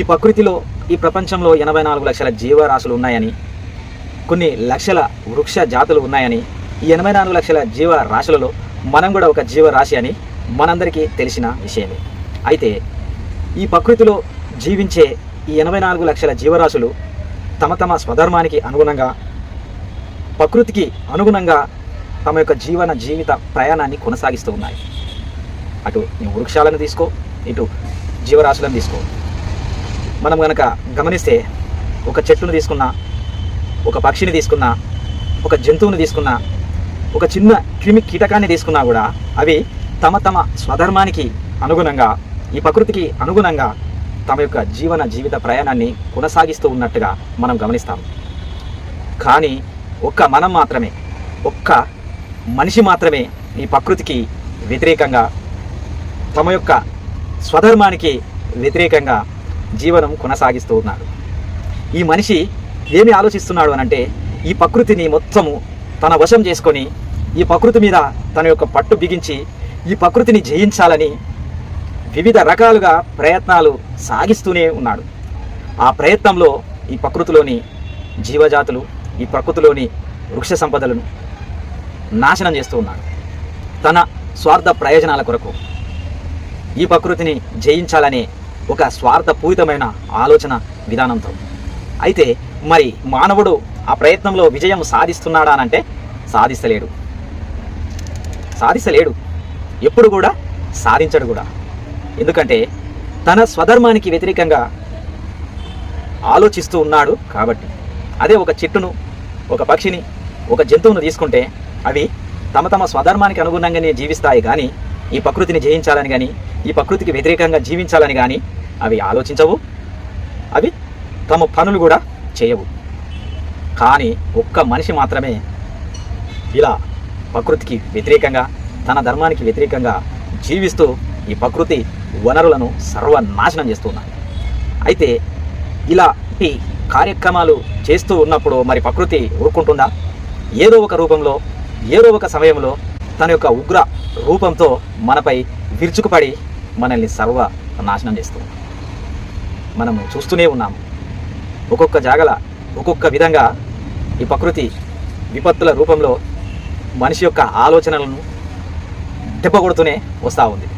ఈ ప్రకృతిలో ఈ ప్రపంచంలో ఎనభై నాలుగు లక్షల జీవరాశులు ఉన్నాయని కొన్ని లక్షల వృక్ష జాతులు ఉన్నాయని ఈ ఎనభై నాలుగు లక్షల జీవరాశులలో మనం కూడా ఒక జీవరాశి అని మనందరికీ తెలిసిన విషయమే. అయితే ఈ ప్రకృతిలో జీవించే ఈ ఎనభై నాలుగు లక్షల జీవరాశులు తమ తమ స్వధర్మానికి అనుగుణంగా ప్రకృతికి అనుగుణంగా తమ యొక్క జీవన జీవిత ప్రయాణాన్ని కొనసాగిస్తూ ఉన్నాయి. అటు ఈ వృక్షాలను తీసుకో ఇటు జీవరాశులను తీసుకో. మనం కనుక గమనిస్తే ఒక చెట్టును తీసుకున్నా ఒక పక్షిని తీసుకున్నా ఒక జంతువుని తీసుకున్నా ఒక చిన్న క్రిమి కీటకాన్ని తీసుకున్నా కూడా అవి తమ తమ స్వధర్మానికి అనుగుణంగా ఈ ప్రకృతికి అనుగుణంగా తమ యొక్క జీవన జీవిత ప్రయాణాన్ని కొనసాగిస్తూ ఉన్నట్టుగా మనం గమనిస్తాం. కానీ ఒక్క మనం మాత్రమే ఒక్క మనిషి మాత్రమే ఈ ప్రకృతికి వ్యతిరేకంగా తమ యొక్క స్వధర్మానికి వ్యతిరేకంగా జీవనం కొనసాగిస్తూ ఉన్నాడు. ఈ మనిషి ఏమి ఆలోచిస్తున్నాడు అనంటే ఈ ప్రకృతిని మొత్తము తన వశం చేసుకొని ఈ ప్రకృతి మీద తన యొక్క పట్టు బిగించి ఈ ప్రకృతిని జయించాలని వివిధ రకాలుగా ప్రయత్నాలు సాగిస్తూనే ఉన్నాడు. ఆ ప్రయత్నంలో ఈ ప్రకృతిలోని జీవజాతులు ఈ ప్రకృతిలోని వృక్ష సంపదలను నాశనం చేస్తూ ఉన్నాడు. తన స్వార్థ ప్రయోజనాల కొరకు ఈ ప్రకృతిని జయించాలనే ఒక స్వార్థపూరితమైన ఆలోచన విధానంతో. అయితే మరి మానవుడు ఆ ప్రయత్నంలో విజయం సాధిస్తున్నాడా అంటే సాధిస్తలేడు. సాధిస్తలేడు. ఎప్పుడు కూడా సాధించడు కూడా. ఎందుకంటే తన స్వధర్మానికి వ్యతిరేకంగా ఆలోచిస్తూ ఉన్నాడు కాబట్టి. అదే ఒక చెట్టును ఒక పక్షిని ఒక జంతువును తీసుకుంటే అవి తమ తమ స్వధర్మానికి అనుగుణంగానే జీవిస్తాయి. కానీ ఈ ప్రకృతిని జయించాలని కానీ ఈ ప్రకృతికి వ్యతిరేకంగా జీవించాలని కానీ అవి ఆలోచించవు అవి తమ పనులు కూడా చేయవు. కానీ ఒక్క మనిషి మాత్రమే ఇలా ప్రకృతికి వ్యతిరేకంగా తన ధర్మానికి వ్యతిరేకంగా జీవిస్తూ ఈ ప్రకృతి వనరులను సర్వనాశనం చేస్తున్నాడు అయితే ఇలాంటి కార్యక్రమాలు చేస్తూ ఉన్నప్పుడు మరి ప్రకృతి ఊరుకుంటుందా? ఏదో ఒక రూపంలో ఏదో ఒక సమయంలో తన యొక్క ఉగ్ర రూపంతో మనపై విరుచుకుపడి మనల్ని సర్వ నాశనం చేస్తుంది. మనము చూస్తూనే ఉన్నాము ఒక్కొక్క జాగల ఒక్కొక్క విధంగా ఈ ప్రకృతి విపత్తుల రూపంలో మనిషి యొక్క ఆలోచనలను దెబ్బకొడుతూనే వస్తూ ఉంది.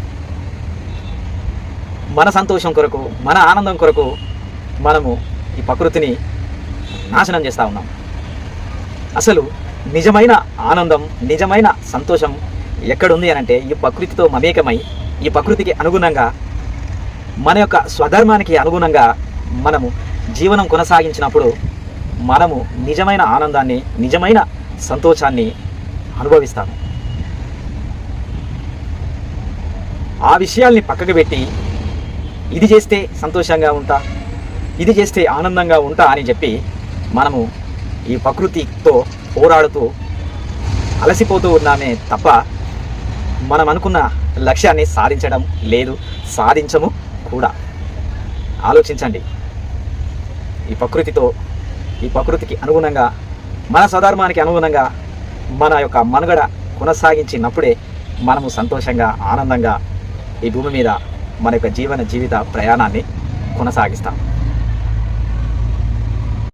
మన సంతోషం కొరకు మన ఆనందం కొరకు మనము ఈ ప్రకృతిని నాశనం చేస్తూ ఉన్నాం. అసలు నిజమైన ఆనందం నిజమైన సంతోషం ఎక్కడుంది అని అంటే ఈ ప్రకృతితో మమేకమై ఈ ప్రకృతికి అనుగుణంగా మన యొక్క స్వధర్మానికి అనుగుణంగా మనము జీవనం కొనసాగించినప్పుడు మనము నిజమైన ఆనందాన్ని నిజమైన సంతోషాన్ని అనుభవిస్తాము. ఆ విషయాల్ని పక్కకు పెట్టి ఇది చేస్తే సంతోషంగా ఉంటా ఇది చేస్తే ఆనందంగా ఉంటా అని చెప్పి మనము ఈ ప్రకృతితో పోరాడుతూ అలసిపోతూ ఉన్నామే తప్ప మనం అనుకున్న లక్ష్యాన్ని సాధించడం లేదు సాధించము కూడా. ఆలోచించండి. ఈ ప్రకృతితో ఈ ప్రకృతికి అనుగుణంగా మన స్వధర్మానికి అనుగుణంగా మన యొక్క మనుగడ కొనసాగించినప్పుడే మనము సంతోషంగా ఆనందంగా ఈ భూమి మీద మన యొక్క జీవన జీవిత ప్రయాణాన్ని కొనసాగిస్తాం.